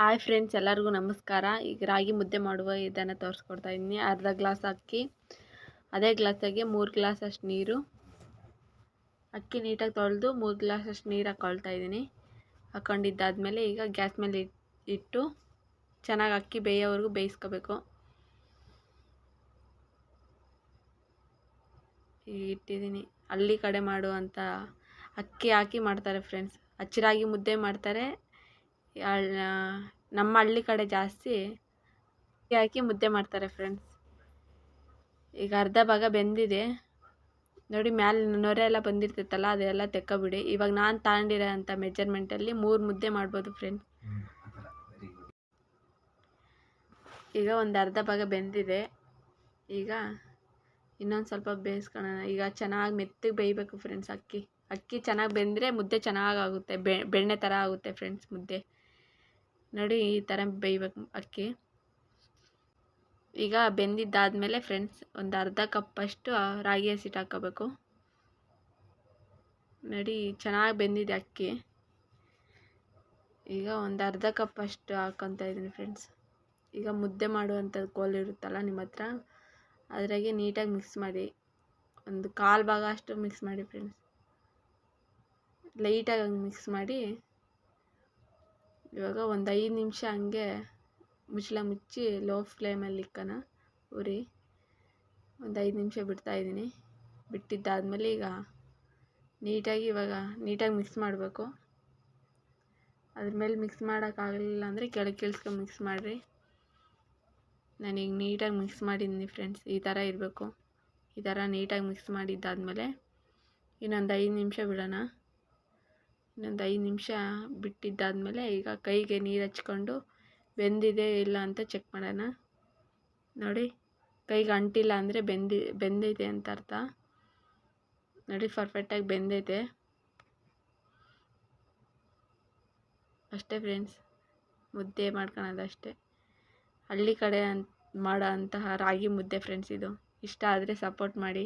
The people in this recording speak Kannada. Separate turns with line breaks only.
ಹಾಯ್ ಫ್ರೆಂಡ್ಸ್ ಎಲ್ಲರಿಗೂ ನಮಸ್ಕಾರ. ಈಗ ರಾಗಿ ಮುದ್ದೆ ಮಾಡುವ ಇದನ್ನು ತೋರಿಸ್ಕೊಡ್ತಾ ಇದ್ದೀನಿ. ಅರ್ಧ ಗ್ಲಾಸ್ ಅಕ್ಕಿ, ಅದೇ ಗ್ಲಾಸಾಗೆ ಮೂರು ಗ್ಲಾಸ್ ಅಷ್ಟು ನೀರು. ಅಕ್ಕಿ ನೀಟಾಗಿ ತೊಳೆದು ಮೂರು ಗ್ಲಾಸ್ ಅಷ್ಟು ನೀರು ಹಾಕ್ಕೊಳ್ತಾ ಇದ್ದೀನಿ. ಹಾಕ್ಕೊಂಡಿದ್ದಾದಮೇಲೆ ಈಗ ಗ್ಯಾಸ್ ಮೇಲೆ ಇಟ್ಟು ಚೆನ್ನಾಗಿ ಅಕ್ಕಿ ಬೇಯೋವರೆಗೂ ಬೇಯಿಸ್ಕೋಬೇಕು. ಈಗ ಇಟ್ಟಿದ್ದೀನಿ. ಹಳ್ಳಿ ಕಡೆ ಮಾಡುವಂಥ ಅಕ್ಕಿ ಹಾಕಿ ಮಾಡ್ತಾರೆ ಫ್ರೆಂಡ್ಸ್ ಹಚ್ಚಿರಾಗಿ ಮುದ್ದೆ ಮಾಡ್ತಾರೆ. ನಮ್ಮ ಹಳ್ಳಿ ಕಡೆ ಜಾಸ್ತಿ ಹಾಕಿ ಮುದ್ದೆ ಮಾಡ್ತಾರೆ ಫ್ರೆಂಡ್ಸ್ ಈಗ ಅರ್ಧ ಭಾಗ ಬೆಂದಿದೆ. ನೋಡಿ ಮ್ಯಾಲೆ ನೊರೆ ಎಲ್ಲ ಬಂದಿರ್ತೈತಲ್ಲ, ಅದೆಲ್ಲ ತೆಕ್ಕೊಬಿಡಿ. ಇವಾಗ ನಾನು ತಗೊಂಡಿರೋ ಅಂಥ ಮೆಜರ್ಮೆಂಟಲ್ಲಿ ಮೂರು ಮುದ್ದೆ ಮಾಡ್ಬೋದು ಫ್ರೆಂಡ್ಸ್ ಈಗ ಒಂದು ಅರ್ಧ ಭಾಗ ಬೆಂದಿದೆ. ಈಗ ಇನ್ನೊಂದು ಸ್ವಲ್ಪ ಬೇಯಿಸ್ಕೊಳ್ಳೋಣ ಈಗ ಚೆನ್ನಾಗಿ ಮೆತ್ತಗೆ ಬೇಯಬೇಕು ಫ್ರೆಂಡ್ಸ್ ಅಕ್ಕಿ. ಅಕ್ಕಿ ಚೆನ್ನಾಗಿ ಬೆಂದರೆ ಮುದ್ದೆ ಚೆನ್ನಾಗಾಗುತ್ತೆ ಬೆಣ್ಣೆ ಥರ ಆಗುತ್ತೆ ಫ್ರೆಂಡ್ಸ್ ಮುದ್ದೆ. ನೋಡಿ ಈ ಥರ ಬೇಯ್ಬೇಕು ಅಕ್ಕಿ. ಈಗ ಬೆಂದಿದ್ದಾದಮೇಲೆ ಫ್ರೆಂಡ್ಸ್ ಒಂದು ಅರ್ಧ ಕಪ್ಪಷ್ಟು ರಾಗಿ ಹಸಿಟ್ಟು ಹಾಕೋಬೇಕು. ನೋಡಿ ಚೆನ್ನಾಗಿ ಬೆಂದಿದೆ ಅಕ್ಕಿ. ಈಗ ಒಂದು ಅರ್ಧ ಕಪ್ಪಷ್ಟು ಹಾಕ್ಕೊತಾ ಇದ್ದೀನಿ ಫ್ರೆಂಡ್ಸ್ ಈಗ ಮುದ್ದೆ ಮಾಡುವಂಥದ್ದು ಕೋಲ್ ಇರುತ್ತಲ್ಲ ನಿಮ್ಮ ಹತ್ರ, ಅದರಾಗೆ ನೀಟಾಗಿ ಮಿಕ್ಸ್ ಮಾಡಿ. ಒಂದು ಕಾಲು ಭಾಗ ಅಷ್ಟು ಮಿಕ್ಸ್ ಮಾಡಿ ಫ್ರೆಂಡ್ಸ್ ಲೈಟಾಗಿ ಮಿಕ್ಸ್ ಮಾಡಿ. ಇವಾಗ ಒಂದು ಐದು ನಿಮಿಷ ಹಂಗೆ ಮುಚ್ಚಳ ಮುಚ್ಚಿ ಲೋ ಫ್ಲೇಮಲ್ಲಿ ಇಕ್ಕೋಣ ಉರಿ. ಒಂದು ಐದು ನಿಮಿಷ ಬಿಡ್ತಾಯಿದ್ದೀನಿ ಬಿಟ್ಟಿದ್ದಾದಮೇಲೆ ಈಗ ನೀಟಾಗಿ ಇವಾಗ ನೀಟಾಗಿ ಮಿಕ್ಸ್ ಮಾಡಬೇಕು. ಅದ್ರ ಮೇಲೆ ಮಿಕ್ಸ್ ಮಾಡೋಕ್ಕಾಗಲಿಲ್ಲ ಅಂದರೆ ಕೆಳಗೆ ಕೇಳಿಸ್ಕೊಂಡು ಮಿಕ್ಸ್ ಮಾಡಿರಿ. ನಾನೀಗ ನೀಟಾಗಿ ಮಿಕ್ಸ್ ಮಾಡಿದ್ದೀನಿ ಫ್ರೆಂಡ್ಸ್ ಈ ಥರ ಇರಬೇಕು. ಈ ಥರ ನೀಟಾಗಿ ಮಿಕ್ಸ್ ಮಾಡಿದ್ದಾದಮೇಲೆ ಇನ್ನೊಂದು ಐದು ನಿಮಿಷ ಬಿಡೋಣ. ಇನ್ನೊಂದು ಐದು ನಿಮಿಷ ಬಿಟ್ಟಿದ್ದಾದಮೇಲೆ ಈಗ ಕೈಗೆ ನೀರು ಹಚ್ಕೊಂಡು ಬೆಂದಿದೆ ಇಲ್ಲ ಅಂತ ಚೆಕ್ ಮಾಡೋಣ. ನೋಡಿ, ಕೈಗೆ ಅಂಟಿಲ್ಲ ಅಂದರೆ ಬೆಂದಿ, ಬೆಂದೈತೆ ಅಂತ ಅರ್ಥ. ನೋಡಿ ಪರ್ಫೆಕ್ಟಾಗಿ ಬೆಂದೈತೆ. ಅಷ್ಟೇ ಫ್ರೆಂಡ್ಸ್ ಮುದ್ದೆ ಮಾಡ್ಕೊಳೋದು ಅಷ್ಟೇ. ಹಳ್ಳಿ ಕಡೆ ಅಂತ ಮಾಡೋ ಅಂತಹ ರಾಗಿ ಮುದ್ದೆ ಫ್ರೆಂಡ್ಸ್ ಇದು. ಇಷ್ಟ ಆದರೆ ಸಪೋರ್ಟ್ ಮಾಡಿ.